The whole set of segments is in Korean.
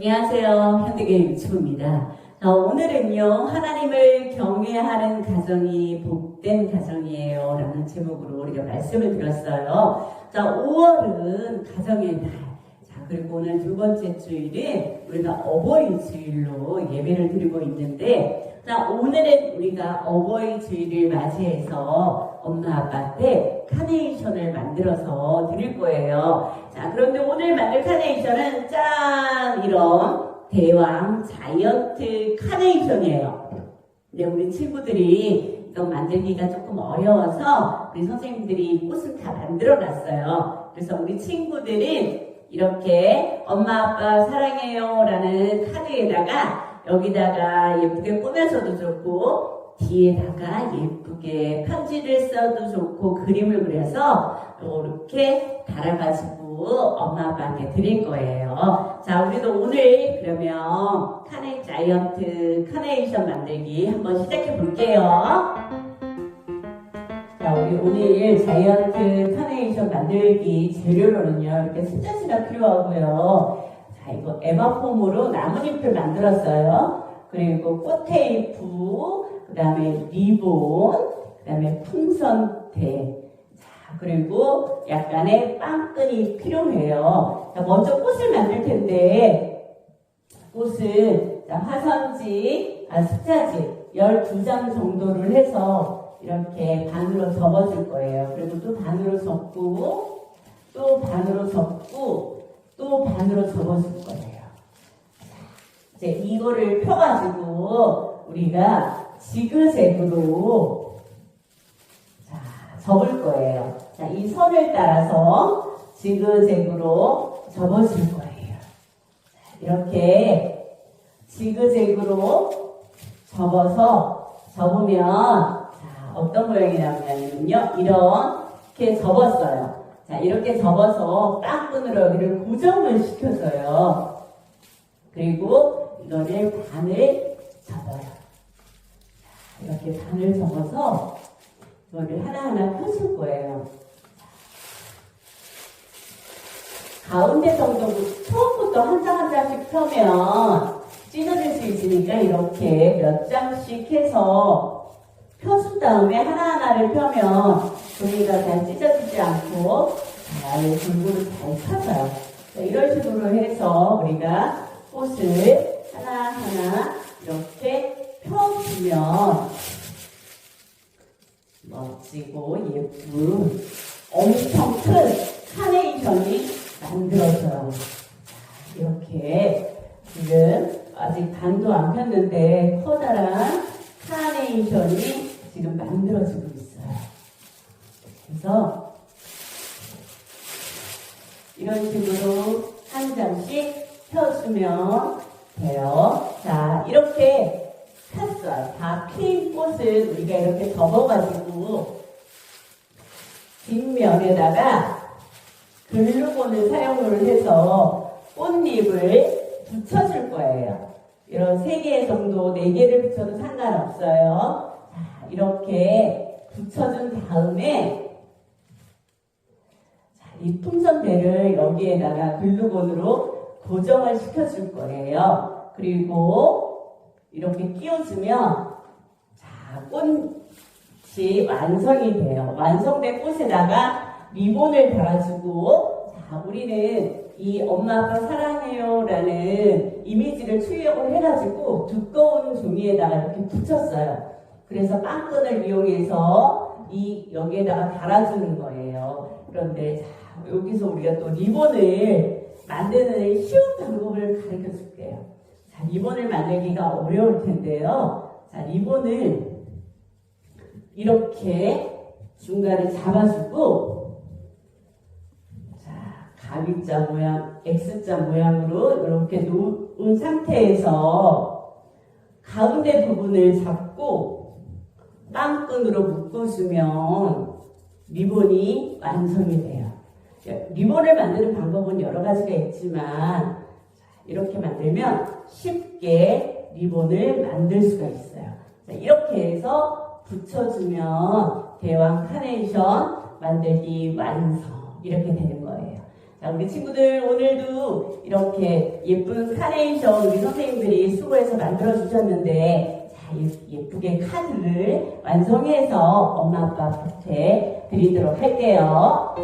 안녕하세요. 현대계 유튜브입니다. 자, 오늘은요, 하나님을 경외하는 가정이 복된 가정이에요. 라는 제목으로 우리가 말씀을 드렸어요. 자, 5월은 가정의 달. 자, 그리고 오늘 두 번째 주일은 우리가 어버이 주일로 예배를 드리고 있는데, 자, 오늘은 우리가 어버이 주일을 맞이해서 엄마 아빠한테 카네이션을 만들어서 드릴 거예요. 자, 그런데 오늘 만들 카네이션은 짠! 이런 대왕 자이언트 카네이션이에요. 근데 우리 친구들이 이거 만들기가 조금 어려워서 우리 선생님들이 꽃을 다 만들어 놨어요. 그래서 우리 친구들은 이렇게 엄마 아빠 사랑해요 라는 카드에다가 여기다가 예쁘게 꾸며서도 좋고 뒤에다가 예쁘게 편지를 써도 좋고 그림을 그려서 이렇게 달아가지고 엄마 아빠한테 드릴 거예요. 자, 우리도 오늘 그러면 카네 자이언트 카네이션 만들기 한번 시작해 볼게요. 자, 우리 오늘 자이언트 카네이션 만들기 재료로는요, 이렇게 스자지가 필요하고요. 자, 이거 에마폼으로 나뭇잎을 만들었어요. 그리고 꽃테이프, 그 다음에 리본, 그 다음에 풍선대, 자, 그리고 약간의 빵끈이 필요해요. 자, 먼저 꽃을 만들 텐데, 꽃은 자, 화선지, 아, 숫자지 12장 정도를 해서 이렇게 반으로 접어줄 거예요. 그리고 또 반으로 접고, 또 반으로 접고, 또 반으로 접어줄 거예요. 이제 이거를 펴가지고 우리가 지그재그로 자, 접을 거예요. 자, 이 선을 따라서 지그재그로 접어줄 거예요. 자, 이렇게 지그재그로 접어서 접으면 자, 어떤 모양이 나오냐면요. 이렇게 접었어요. 자, 이렇게 접어서 빵끈으로 여기를 고정을 시켜줘요. 그리고 이거를 반을 접어요. 자, 이렇게 반을 접어서 이거를 하나하나 펴줄 거예요. 가운데 정도 처음부터 한 장 한 장씩 펴면 찢어질 수 있으니까 이렇게 몇 장씩 해서 펴준 다음에 하나하나를 펴면 종이가 잘 찢어지지 않고 잘 골고루 잘 펴져요. 자, 이런 식으로 해서 우리가 꽃을 하나하나 이렇게 펴주면 멋지고 예쁜 엄청 큰 카네이션이 만들어져요. 자, 이렇게 지금 아직 반도 안 폈는데 커다란 카네이션이 지금 만들어지고 있어요. 그래서 이런 식으로 한 장씩 펴주면 돼요. 자, 이렇게 폈어요. 다핀 꽃을 우리가 이렇게 접어가지고 뒷면에다가 글루건을 사용을 해서 꽃잎을 붙여줄 거예요. 이런 세개 정도, 네 개를 붙여도 상관없어요. 자, 이렇게 붙여준 다음에 자, 이 풍선대를 여기에다가 글루건으로 고정을 시켜줄 거예요. 그리고 이렇게 끼워주면 자, 꽃이 완성이 돼요. 완성된 꽃에다가 리본을 달아주고 자, 우리는 이 엄마 아빠 사랑해요 라는 이미지를 출력을 해가지고 두꺼운 종이에다가 이렇게 붙였어요. 그래서 빵끈을 이용해서 이 여기에다가 달아주는 거예요. 그런데 자, 여기서 우리가 또 리본을 만드는 쉬운 방법을 가르쳐 줄게요. 자, 리본을 만들기가 어려울 텐데요. 자, 리본을 이렇게 중간에 잡아주고 자, 가위자 모양, X자 모양으로 이렇게 놓은 상태에서 가운데 부분을 잡고 빵끈으로 묶어주면 리본이 완성이 돼요. 리본을 만드는 방법은 여러 가지가 있지만 이렇게 만들면 쉽게 리본을 만들 수가 있어요. 자, 이렇게 해서 붙여주면 대왕 카네이션 만들기 완성 이렇게 되는 거예요. 자, 우리 친구들 오늘도 이렇게 예쁜 카네이션 우리 선생님들이 수고해서 만들어 주셨는데 자, 예- 예쁘게 카드를 완성해서 엄마 아빠한테 드리도록 할게요.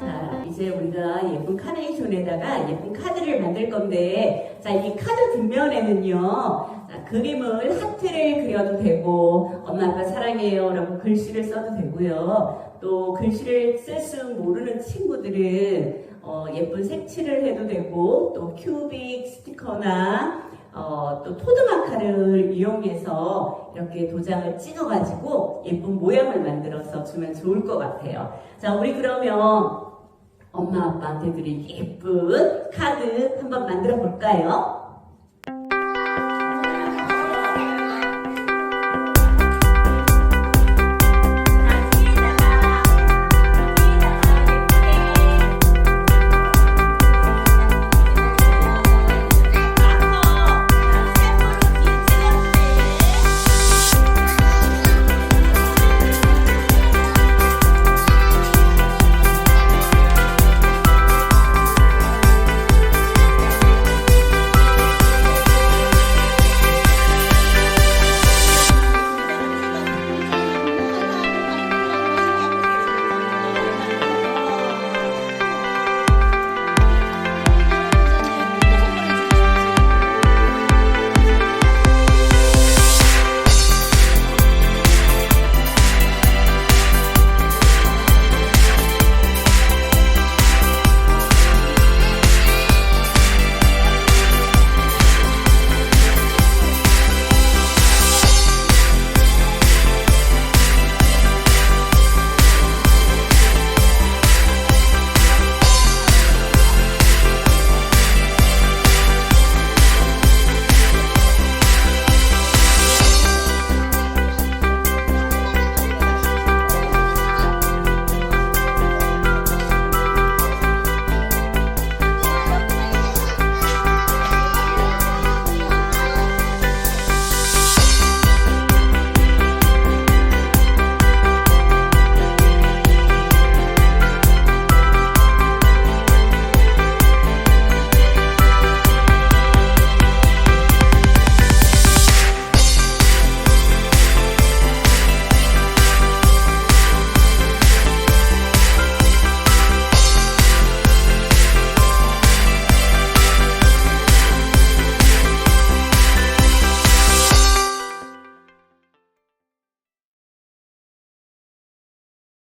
자, 이제 우리가 예쁜 카네이션 에다가 예쁜 카드를 만들 건데, 자, 이 카드 뒷면에는요, 자, 그림을 하트를 그려도 되고, 엄마 아빠 사랑해요 라고 글씨를 써도 되고요. 또 글씨를 쓸 수 모르는 친구들은 어, 예쁜 색칠을 해도 되고, 또 큐빅 스티커나 어, 또 토드마카를 이용해서 이렇게 도장을 찍어가지고 예쁜 모양을 만들어서 주면 좋을 것 같아요. 자, 우리 그러면 엄마 아빠한테 드릴 예쁜 카드 한번 만들어 볼까요?